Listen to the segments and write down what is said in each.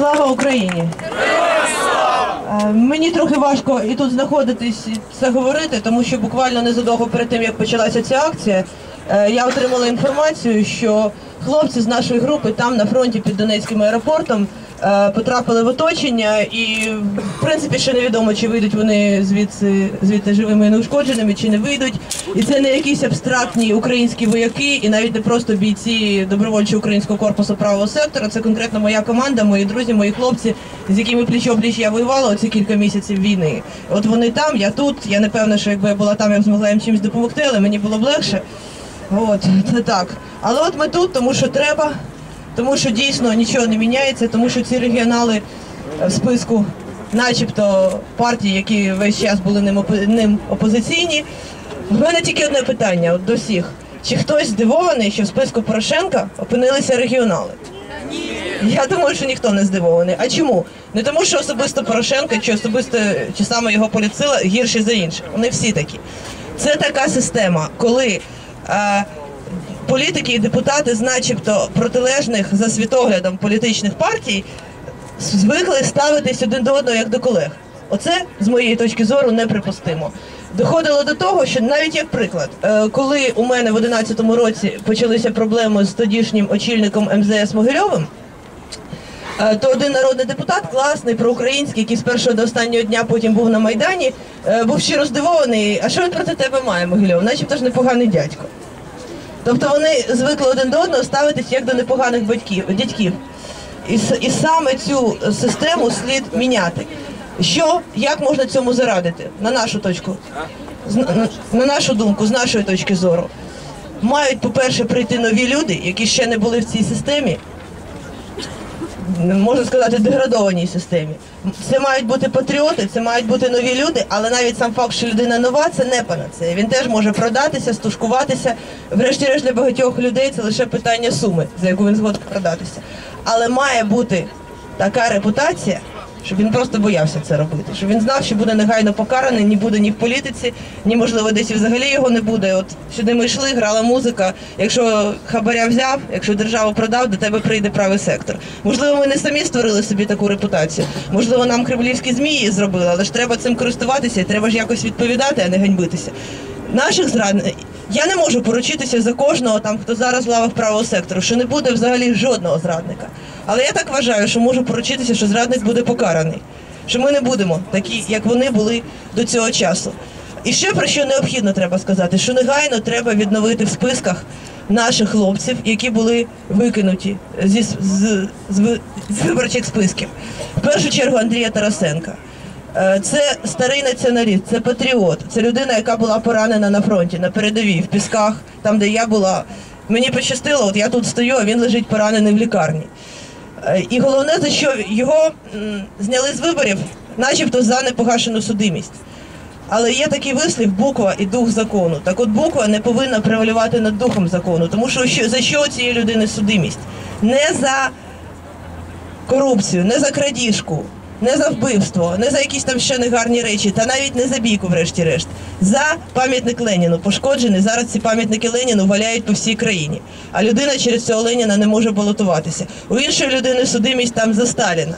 Слава Україні! Е, Мені трохи важко і тут знаходитись і це говорити, тому що буквально незадовго перед тим, як почалася ця акція, е, я отримала інформацію, що хлопці з нашої групи там на фронті під Донецьким аеропортом потрапили в оточення, і в принципі ще невідомо, чи вийдуть вони звідси звідти живими і неушкодженими, чи не вийдуть. І це не якісь абстрактні українські вояки, і навіть не просто бійці добровольчого українського корпусу правого сектора. Це конкретно моя команда, мої друзі, мої хлопці, з якими пліч-опліч я воювала оці кілька місяців війни. От вони там, я тут. Я не певна, що якби я була там, я б змогла їм чимось допомогти, але мені було б легше. От, це так. Але от ми тут, тому що треба, тому що дійсно нічого не міняється, тому що ці регіонали е, в списку, начебто партії, які весь час були ним, опо- ним опозиційні. В мене тільки одне питання от до всіх. Чи хтось здивований, що в списку Порошенка опинилися регіонали? Я думаю, що ніхто не здивований. А чому? Не тому, що особисто Порошенко чи особисто чи саме його політсила гірші за інших. Вони всі такі. Це така система, коли е, політики і депутати з начебто протилежних за світоглядом політичних партій звикли ставитись один до одного як до колег. Оце з моєї точки зору неприпустимо. Доходило до того, що навіть як приклад, е, коли у мене в 11-му році почалися проблеми з тодішнім очільником МЗС Могильовим, Е, то один народний депутат, класний, проукраїнський, який з першого до останнього дня потім був на Майдані, е, був щиро здивований, а що він проти тебе має, Могильов? Начебто ж непоганий дядько. Тобто вони звикли один до одного ставитись як до непоганих батьків, дядьків. І, і саме цю систему слід міняти. Що, як можна цьому зарадити? На нашу точку, з- на, на нашу думку, з нашої точки зору. Мають, по-перше, прийти нові люди, які ще не були в цій системі, можна сказати, деградованій системі. Це мають бути патріоти, це мають бути нові люди, але навіть сам факт, що людина нова, це не панацея. Він теж може продатися, стушкуватися. Врешті-решт для багатьох людей це лише питання суми, за яку він згоден продатися. Але має бути така репутація, щоб він просто боявся це робити, щоб він знав, що буде негайно покараний, ні буде ні в політиці, ні можливо десь і взагалі його не буде. От сюди ми йшли, грала музика. Якщо хабаря взяв, якщо державу продав, до тебе прийде правий сектор. Можливо, ми не самі створили собі таку репутацію. Можливо, нам кремлівські змі її зробили, але ж треба цим користуватися і треба ж якось відповідати, а не ганьбитися. Наших зрадників я не можу поручитися за кожного там, хто зараз в лавах правого сектору, що не буде взагалі жодного зрадника. Але я так вважаю, що можу поручитися, що зрадник буде покараний, що ми не будемо такі, як вони були до цього часу. І ще про що необхідно треба сказати, що негайно треба відновити в списках наших хлопців, які були викинуті зі з, з, з, з виборчих списків. В першу чергу Андрія Тарасенка. Е, Це старий націоналіст, це патріот, це людина, яка була поранена на фронті, на передовій, в пісках, там, де я була. Мені пощастило, от я тут стою, а він лежить поранений в лікарні. Е, І головне, за що його зняли з виборів, начебто за непогашену судимість. Але є такий вислів буква і дух закону. Так от буква не повинна превалювати над духом закону, тому що, за що цієї людини судимість? Не за корупцію, не за крадіжку, не за вбивство, не за якісь там ще негарні речі, та навіть не за бійку, врешті-решт. За пам'ятник Леніну пошкоджений. Зараз ці пам'ятники Леніну валяють по всій країні. А людина через цього Леніна не може балотуватися. У іншої людини судимість там за Сталіна.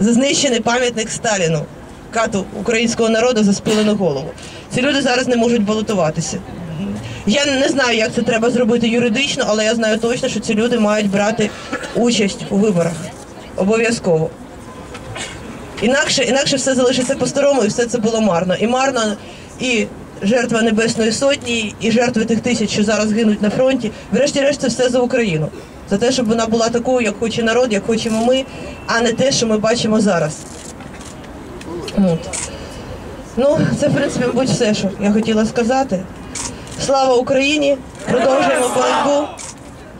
За знищений пам'ятник Сталіну, кату українського народу за спилену голову. Ці люди зараз не можуть балотуватися. Я не знаю, як це треба зробити юридично, але я знаю точно, що ці люди мають брати участь у виборах. Обов'язково. Інакше, інакше все залишиться по-старому, і все це було марно. І марно і жертва Небесної Сотні, і жертви тих тисяч, що зараз гинуть на фронті. Врешті-решт, це все за Україну. За те, щоб вона була такою, як хоче народ, як хочемо ми, а не те, що ми бачимо зараз. От. Ну, це, в принципі, мабуть, все, що я хотіла сказати. Слава Україні! Продовжуємо боротьбу.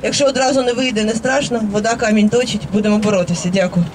Якщо одразу не вийде, не страшно, вода камінь точить, будемо боротися. Дякую.